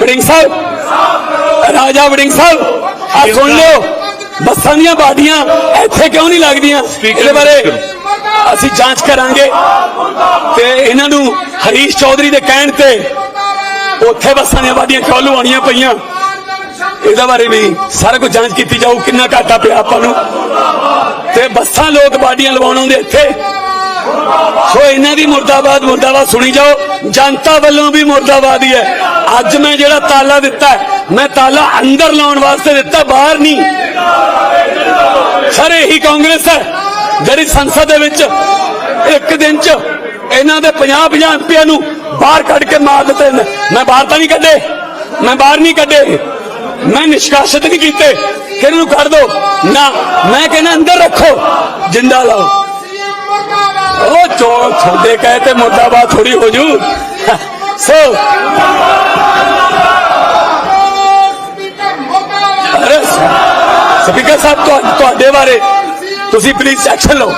ਵੜਿੰਗ ਸਾਹਿਬ ਰਾਜਾ ਵੜਿੰਗ ਸਾਹਿਬ ਆ ਸੁਣ ਲਿਓ ਬੱਸਾਂ ਦੀਆਂ ਬਾਡੀਆਂ ਇੱਥੇ ਕਿਉਂ ਨਹੀਂ ਲੱਗਦੀਆਂ? ਇਹਦੇ ਬਾਰੇ ਅਸੀਂ ਜਾਂਚ ਕਰਾਂਗੇ। ਤੇ ਇਹਨਾਂ ਨੂੰ ਹਰੀਸ਼ ਚੌਧਰੀ ਦੇ ਕਹਿਣ ਤੇ ਉੱਥੇ ਬੱਸਾਂ ਦੀਆਂ ਬਾਡੀਆਂ ਕਿਉਂ ਲਵਾਉਣੀਆਂ ਪਈਆਂ? ਇਹਦੇ ਬਾਰੇ ਵੀ ਸਾਰਾ ਕੁਝ ਜਾਂਚ ਕੀਤੀ ਜਾਊ ਕਿੰਨਾ ਘਾਟਾ ਪਿਆ ਆਪਾਂ ਨੂੰ। ਤੇ ਬੱਸਾਂ ਲੋਕ ਬਾਡੀਆਂ ਲਵਾਉਣ ਆਉਂਦੇ ਇੱਥੇ। ਸੋ ਇਹਨਾਂ ਦੀ ਮੁਰਦਾਬਾਦ ਮੁਰਦਾਬਾਦ ਸੁਣੀ ਜਾਓ। ਜਨਤਾ ਵੱਲੋਂ ਵੀ ਮੁਰਦਾਬਾਦ ਹੀ ਹੈ। ਅੱਜ ਮੈਂ ਜਿਹੜਾ ਤਾਲਾ ਦਿੱਤਾ ਮੈਂ ਤਾਲਾ ਅੰਦਰ ਲਾਉਣ ਵਾਸਤੇ ਦਿੱਤਾ, ਬਾਹਰ ਨਹੀਂ। ਸਰ ਇਹੀ ਕਾਂਗਰਸ ਹੈ, ਜਿਹੜੀ ਸੰਸਦ ਦੇ ਵਿੱਚ ਇੱਕ ਦਿਨ ਚ ਇਹਨਾਂ ਦੇ 50 50 ਐਮਪੀਆਂ ਨੂੰ ਬਾਹਰ ਕੱਢ ਕੇ ਮਾਰ ਦਿੱਤੇ ਨੇ। ਮੈਂ ਬਾਹਰ ਤਾਂ ਨਹੀਂ ਕੱਢੇ, ਮੈਂ ਬਾਹਰ ਨਹੀਂ ਕੱਢੇ। ਮੈਂ ਨਿਸ਼ਕਾਸਿਤ ਨਹੀਂ ਕੀਤੇ ਕਿ ਇਹਨੂੰ ਕੱਢ ਦੋ। ਨਾ, ਮੈਂ ਕਹਿੰਦਾ ਅੰਦਰ ਰੱਖੋ, ਜਿੰਦਾ ਲਾਓ। ਉਹ ਚੋਰ ਤੁਹਾਡੇ ਕਹੇ ਤੇ ਮੁਰਦਾਬਾਦ ਥੋੜੀ ਹੋ ਜੂ। ਸੋ ਸਪੀਕਰ ਸਾਹਿਬ ਤੁਹਾ- ਤੁਹਾਡੇ ਬਾਰੇ ਤੁਸੀਂ ਪਲੀਜ਼ ਐਕਸ਼ਨ ਲਓ।